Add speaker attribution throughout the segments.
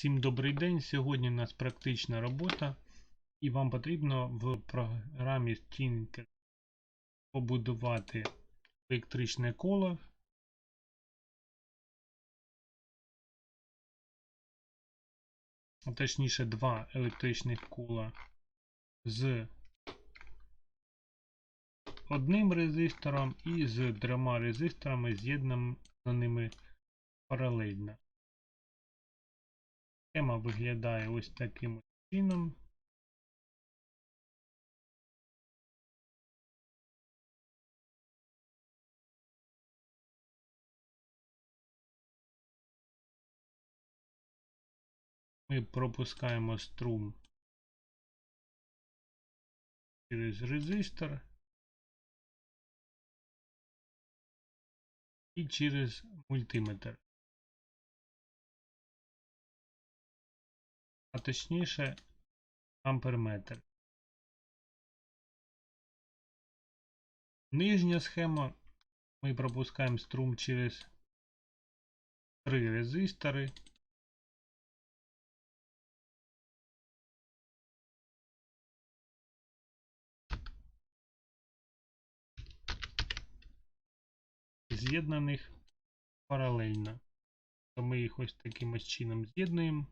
Speaker 1: Всім добрий день. Сьогодні у нас практична робота, і вам потрібно в програмі Tinker побудувати електричне коло. Точніше, два електричних кола з одним резистором і з трьома резисторами, з'єднаними паралельно. Схема виглядає ось таким чином. Ми пропускаємо струм через резистор і через мультиметр. А точніше амперметр. Нижня схема ми пропускаємо струм через три резистори. З'єднаних паралельно. То ми їх ось таким чином з'єднуємо.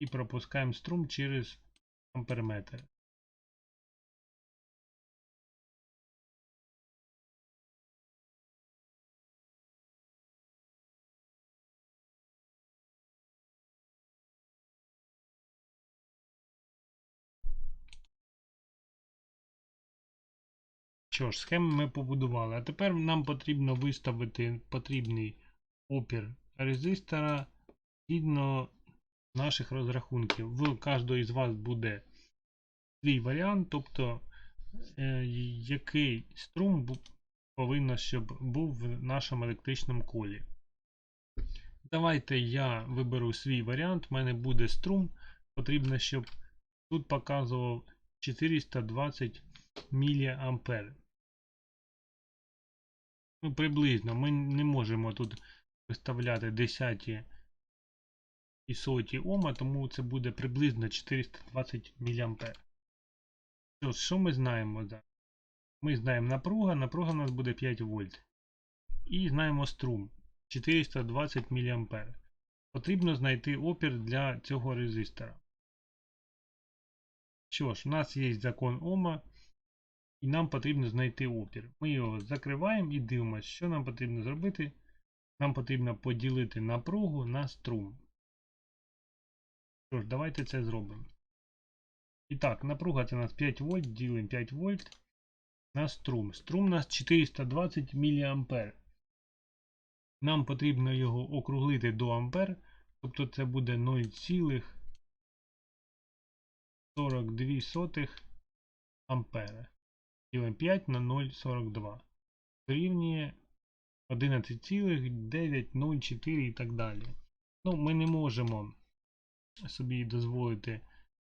Speaker 1: І пропускаємо струм через амперметр. Що ж, схему ми побудували. А тепер нам потрібно виставити потрібний опір резистора згідно наших розрахунків. В кожного із вас буде свій варіант, тобто е, який струм повинен, щоб був в нашому електричному колі. Давайте я виберу свій варіант. У мене буде струм. Потрібно, щоб тут показував 420 мА. Ну, приблизно ми не можемо тут виставляти десяті і соті Ома, тому це буде приблизно 420 мА. Що, ми знаємо? Ми знаємо напруга, напруга у нас буде 5 вольт. І знаємо струм 420 мА. Потрібно знайти опір для цього резистора. Що ж, у нас є закон Ома, і нам потрібно знайти опір. Ми його закриваємо і дивимося, що нам потрібно зробити. Нам потрібно поділити напругу на струм. Що ж, давайте це зробимо. І так, напруга це у нас 5 вольт, ділимо 5 вольт на струм. Струм у нас 420 мА. Нам потрібно його округлити до ампер, тобто це буде 0,42 ампера. Ділимо 5 на 0,42. Дорівнює 11,904 і так далі. Ну, ми не можемо собі дозволити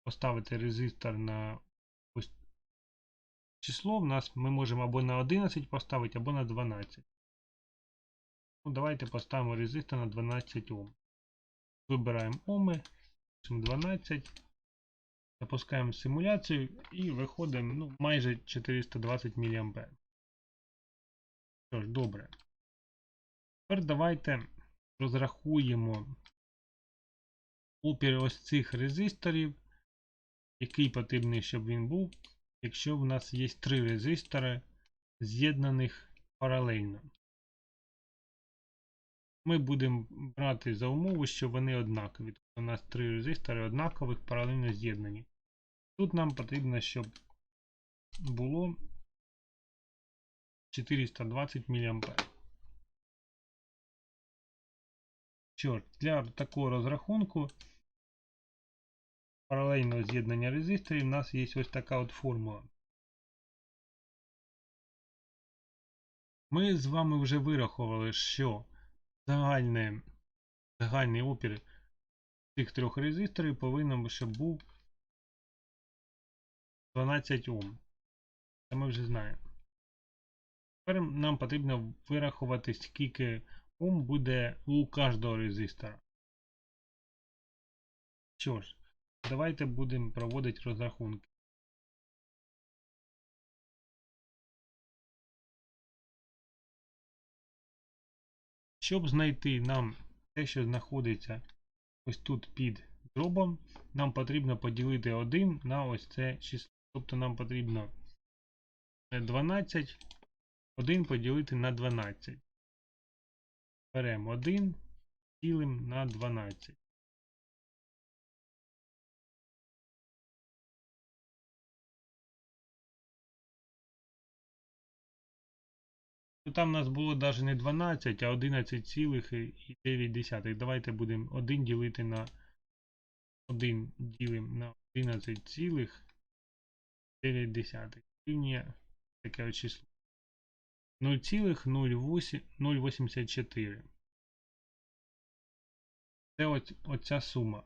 Speaker 1: поставити резистор на ось число, в нас ми можемо або на 11 поставити, або на 12. Ну, Давайте поставимо резистор на 12 Ом. Вибираємо Оми, 12. Запускаємо симуляцію і виходимо ну, майже 420 мА. Що ж, добре. Тепер давайте розрахуємо опір ось цих резисторів, який потрібний, щоб він був, якщо в нас є три резистори, з'єднаних паралельно. Ми будемо брати за умову, що вони однакові. Тобто у нас три резистори однакових паралельно з'єднані. Тут нам потрібно, щоб було 420 мА. Що для такого розрахунку паралельного з'єднання резисторів у нас є ось така от формула. Ми з вами вже вирахували, що загальний, загальний опір цих трьох резисторів повинно, щоб був 12 Ом. Це ми вже знаємо. Тепер нам потрібно вирахувати, скільки Ом буде у кожного резистора. Що ж, давайте будемо проводити розрахунки. Щоб знайти нам те, що знаходиться ось тут під дробом, нам потрібно поділити 1 на ось це число. Тобто нам потрібно 12, 1 поділити на 12. Беремо 1, ділимо на 12. Ну, Там у нас було навіть не 12, а 11,9. Давайте будемо 1 ділити на 1 ділимо на 11,9. Рівня таке от число. 0,084. Це ось, оця сума.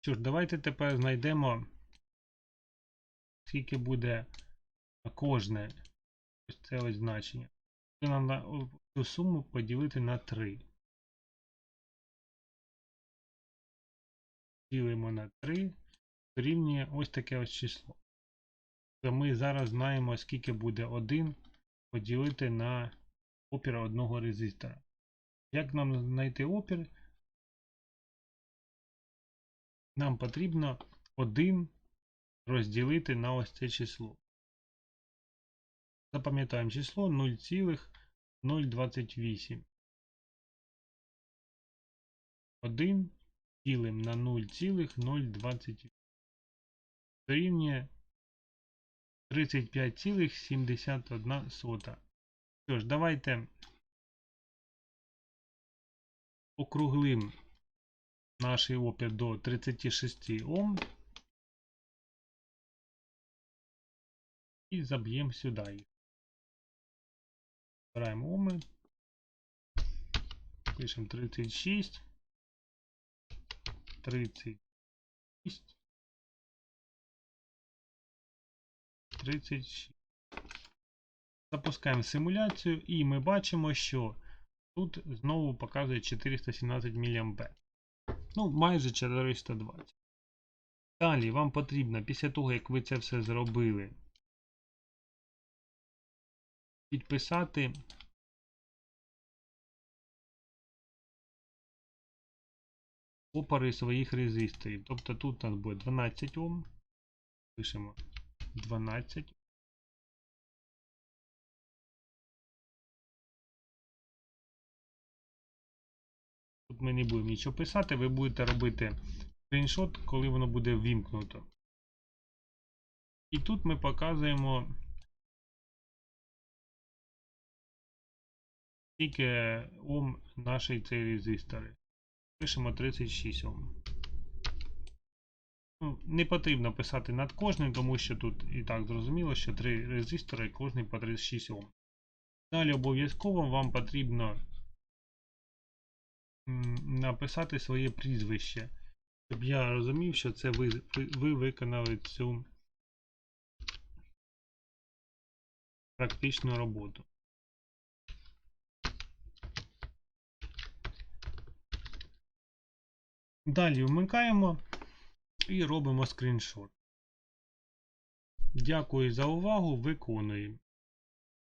Speaker 1: Що ж, давайте тепер знайдемо, скільки буде кожне ось це ось значення. Нам на цю суму поділити на 3. Ділимо на 3, дорівнює ось таке ось число. То ми зараз знаємо, скільки буде 1 поділити на опір одного резистора. Як нам знайти опір? Нам потрібно 1 розділити на ось це число. Запам'ятаємо число 0,028. 1 ділимо на 0,028. Дорівнює 35,71. Що ж, давайте округлим наш опір до 36 Ом і заб'ємо сюди їх. Збираємо Оми. Пишемо 36. 36. 36. Запускаємо симуляцію і ми бачимо, що тут знову показує 417 мА. Ну, майже 420. Далі вам потрібно, після того, як ви це все зробили, підписати опори своїх резисторів. Тобто тут у нас буде 12 Ом. Пишемо 12. Тут ми не будемо нічого писати, ви будете робити скріншот, коли воно буде ввімкнуто. І тут ми показуємо скільки Ом нашої цей резистори. Пишемо 36 Ом. Ну, не потрібно писати над кожним, тому що тут і так зрозуміло, що три резистори кожний по 36 Ом. Далі обов'язково вам потрібно написати своє прізвище, щоб я розумів, що це ви, ви виконали цю практичну роботу. Далі вмикаємо і робимо скріншот. Дякую за увагу, виконуємо.